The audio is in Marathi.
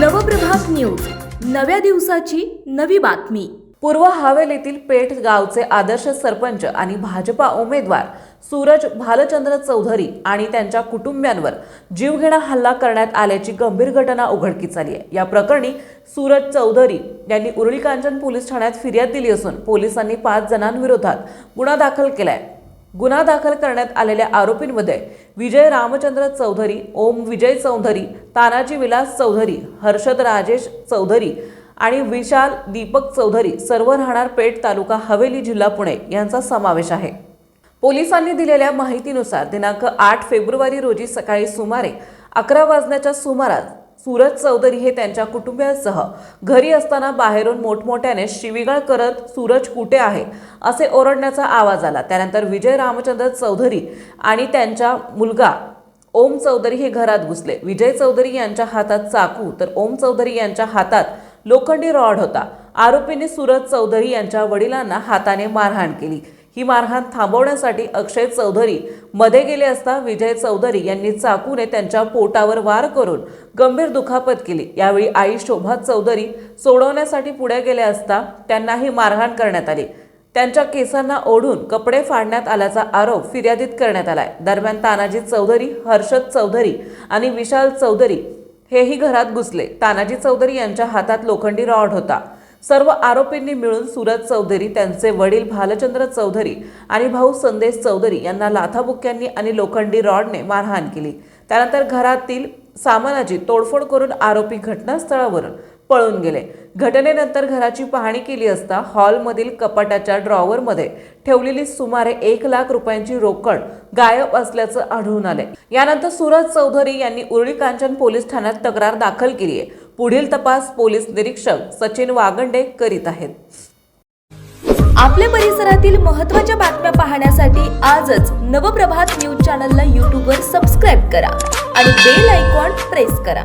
नव्या दिवसाची नवी बातमी. पूर्व हवेलीतील पेठ गावचे आदर्श सरपंच आणि भाजपा उमेदवार सूरज भालचंद्र चौधरी आणि त्यांच्या कुटुंबियांवर जीवघेणा हल्ला करण्यात आल्याची गंभीर घटना उघडकीस आली आहे. या प्रकरणी सूरज चौधरी यांनी उरळी कांचन पोलीस ठाण्यात फिर्याद दिली असून पोलिसांनी पाच जणांविरोधात गुन्हा दाखल केला आहे गुन्हा दाखल करण्यात आलेल्या आरोपींमध्ये विजय रामचंद्र चौधरी ओम विजय चौधरी तानाजी विलास चौधरी हर्षद राजेश चौधरी आणि विशाल दीपक चौधरी सर्व राहणार पेठ तालुका हवेली जिल्हा पुणे यांचा समावेश आहे. पोलिसांनी दिलेल्या माहितीनुसार दिनांक आठ फेब्रुवारी रोजी सकाळी सुमारे अकरा वाजण्याच्या सुमारास सूरज चौधरी हे त्यांच्या कुटुंबियांसह घरी असताना बाहेरून मोठमोठ्याने शिविगाळ करत सूरज कुठे आहे असे ओरडण्याचा आवाज आला. त्यानंतर विजय रामचंद्र चौधरी आणि त्यांच्या मुलगा ओम चौधरी हे घरात घुसले. विजय चौधरी यांच्या हातात चाकू तर ओम चौधरी यांच्या हातात लोखंडी रॉड होता. आरोपींनी सूरज चौधरी यांच्या वडिलांना हाताने मारहाण केली. ही मारहाण थांबवण्यासाठी अक्षय चौधरी मध्ये गेले असता विजय चौधरी यांनी चाकूने त्यांच्या पोटावर वार करून गंभीर दुखापत केली. यावेळी आई शोभा चौधरी सोडवण्यासाठी पुढे गेले असता त्यांनाही मारहाण करण्यात आली. त्यांच्या केसांना ओढून कपडे फाडण्यात आल्याचा आरोप फिर्यादीत करण्यात आलाय. दरम्यान तानाजी चौधरी हर्षद चौधरी आणि विशाल चौधरी हेही घरात घुसले. तानाजी चौधरी यांच्या हातात लोखंडी रॉड होता. सर्व आरोपींनी मिळून सूरज चौधरी त्यांचे वडील भालचंद्र चौधरी आणि भाऊ संदेश चौधरी यांना लाथाबुक्यांनी आणि लोखंडी रॉडने मारहाण केली. त्यानंतर घरातील सामानाची तोडफोड करून आरोपी घटनास्थळावरून पळून गेले. घटनेनंतर घराची पाहणी केली असता हॉलमधील कपाटाच्या ड्रॉवरमध्ये ठेवलेली सुमारे एक लाख रुपयांची रोकड गायब असल्याचं आढळून आले. यानंतर सूरज चौधरी यांनी उरळी कांचन पोलीस ठाण्यात तक्रार दाखल केली आहे पुढील तपास पोलीस निरीक्षक सचिन वागंडे करीत आहेत. आपल्या परिसरातील महत्त्वाच्या बातम्या पाहण्यासाठी आजच नवप्रभात न्यूज चॅनलला यूट्यूबवर सबस्क्राईब करा आणि बेल आयकॉन प्रेस करा.